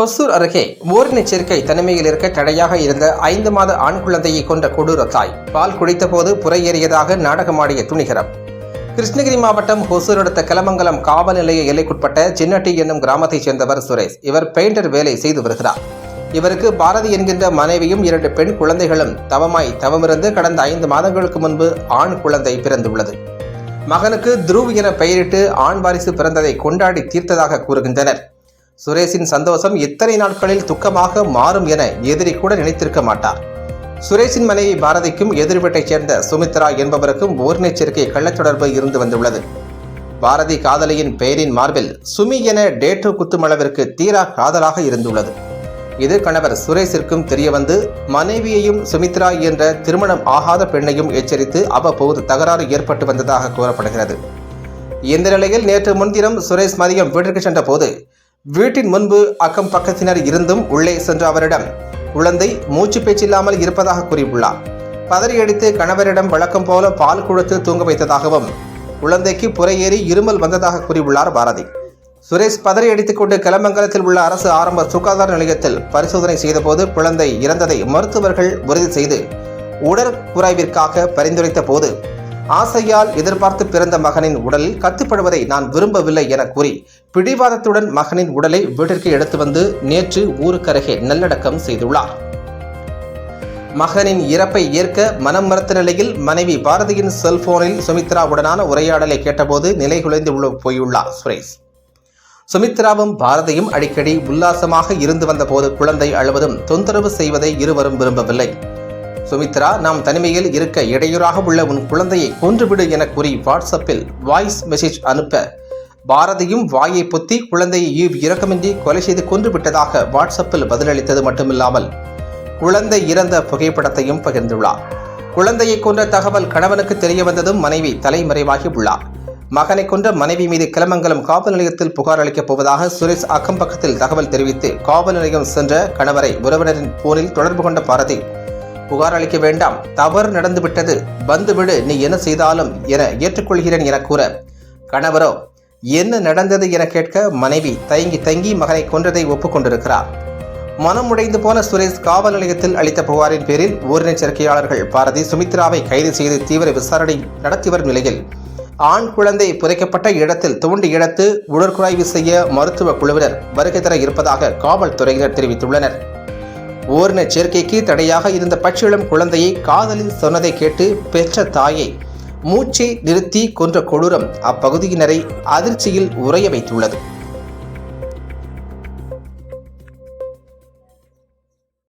ஹொசூர் அருகே ஓரின சேர்க்கை தனிமையில் இருக்க தடையாக இருந்த ஐந்து மாத ஆண் குழந்தையை கொண்ட கொடூர தாய். பால் குடித்தபோது புறையேறியதாக நாடகமாடிய துணிகரம். கிருஷ்ணகிரி மாவட்டம் ஹொசூர் அடுத்த கலமங்கலம் காவல் நிலைய எல்லைக்குட்பட்ட சின்னட்டி என்னும் கிராமத்தைச் சேர்ந்தவர் சுரேஷ். இவர் பெயிண்டர் வேலை செய்து வருகிறார். இவருக்கு பாரதி என்கின்ற மனைவியும் இரண்டு பெண் குழந்தைகளும் தவமாய் தவமிருந்து கடந்த ஐந்து மாதங்களுக்கு முன்பு ஆண் குழந்தை பிறந்துள்ளது. மகனுக்கு துருவ் என பெயரிட்டு ஆண் வாரிசு பிறந்ததை கொண்டாடி தீர்த்ததாக கூறுகின்றனர். சுரேஷின் சந்தோஷம் இத்தனை நாட்களில் துக்கமாக மாறும் என எதிரி கூட நினைத்திருக்க மாட்டார். சுரேஷின் மனைவி பாரதிக்கும் எதிர்வீட்டைச் சேர்ந்த சுமித்ரா என்பவருக்கும் ஓரினச்சேர்க்கை கள்ளத்தொடர்பு இருந்து வந்துள்ளது. பாரதி காதலியின் பெயரின் மார்பில் சுமி என டேட்டு குத்தும் அளவிற்கு தீரா காதலாக இருந்துள்ளது. இது கணவர் சுரேஷிற்கும் தெரியவந்து மனைவியையும் சுமித்ரா என்ற திருமணம் ஆகாத பெண்ணையும் எச்சரித்து அவ்வப்போது தகராறு ஏற்பட்டு வந்ததாக கூறப்படுகிறது. இந்த நிலையில் நேற்று முன்தினம் சுரேஷ் மதியம் வீட்டிற்கு சென்ற போது வீட்டின் முன்பு அக்கம் பக்கத்தினர் இருந்தும் உள்ளே சென்ற அவரிடம் குழந்தை மூச்சு பேச்சில்லாமல் இருப்பதாக கூறியுள்ளார். பதறியடித்து கணவரிடம் வழக்கம் போல பால் கொடுத்து தூங்க வைத்ததாகவும் குழந்தைக்கு புறையேறி இருமல் வந்ததாக கூறியுள்ளார் பாரதி. சுரேஷ் பதறியடித்துக் கொண்டு கிளமங்கலத்தில் உள்ள அரசு ஆரம்ப சுகாதார நிலையத்தில் பரிசோதனை செய்தபோது குழந்தை இறந்ததை மருத்துவர்கள் உறுதி செய்து உடற்குறைவிற்காக பரிந்துரைத்த போது ஆசையால் எதிர்பார்த்து பிறந்த மகனின் உடலில் கத்துப்படுவதை நான் விரும்பவில்லை என கூறி பிடிவாதத்துடன் மகனின் உடலை வீட்டிற்கு எடுத்து வந்து நேற்று ஊருக்கருகே நல்லடக்கம் செய்துள்ளார். மகனின் இறப்பை ஏற்க மனம் மறுத்த நிலையில் மனைவி பாரதியின் செல்போனில் சுமித்ராவுடனான உரையாடலை கேட்டபோது நிலை குலைந்து உள்ள- போயுள்ளார் சுரேஷ். சுமித்ராவும் பாரதியும் அடிக்கடி உல்லாசமாக இருந்து வந்தபோது குழந்தை அழுவதும் தொந்தரவு செய்வதை இருவரும் விரும்பவில்லை. சுமித்ரா நாம் தனிமையில் இருக்க இடையூறாக உள்ள உன் குழந்தையை கொன்றுவிடு என கூறி வாட்ஸ்அப்பில் வாய்ஸ் மெசேஜ் அனுப்ப பாரதியும் வாயை பொத்தி குழந்தையை ஈவ் இரக்கமின்றி கொலை செய்து கொன்று விட்டதாக வாட்ஸ்அப்பில் பதிலளித்தது மட்டுமில்லாமல் குழந்தை இறந்த புகைப்படத்தையும் பகிர்ந்துள்ளார். குழந்தையை கொன்ற தகவல் கணவனுக்கு தெரிய வந்ததும் மனைவி தலைமறைவாகி உள்ளார். மகனை கொன்ற மனைவி மீது கிளமங்கலம் காவல் நிலையத்தில் புகார் அளிக்கப் போவதாக சுரேஷ் அக்கம் பக்கத்தில் தகவல் தெரிவித்து காவல் நிலையம் சென்ற கணவரை உறவினரின் போனில் தொடர்பு கொண்ட பாரதி புகார் அளிக்க வேண்டாம். தவறு நடந்துவிட்டது வந்துவிடு நீ என்ன செய்தாலும் என ஏற்றுக்கொள்கிறேன் என கூற. கணவரோ என்ன நடந்தது என கேட்க மனைவி தயங்கி தங்கி மகனை கொன்றதை ஒப்புக்கொண்டிருக்கிறார். மனம் உடைந்து போன சுரேஷ் காவல் நிலையத்தில் அளித்த புகாரின் பேரில் ஓரினச் பாரதி சுமித்ராவை கைது செய்து தீவிர விசாரணை நடத்தி வரும் நிலையில் ஆண் குழந்தை புதைக்கப்பட்ட இடத்தில் தோண்டி இழத்து உடற்குழாய்வு செய்ய மருத்துவ குழுவினர் வருகை தர இருப்பதாக காவல்துறையினர் தெரிவித்துள்ளனர். ஓரின சேர்க்கைக்கு தடையாக இருந்த பச்சிளம் குழந்தையை காதலில் சொன்னதை கேட்டு பெற்ற தாயை மூச்சை நிறுத்தி கொன்ற கொடூரம் அப்பகுதியினரை அதிர்ச்சியில் உறைய வைத்துள்ளது.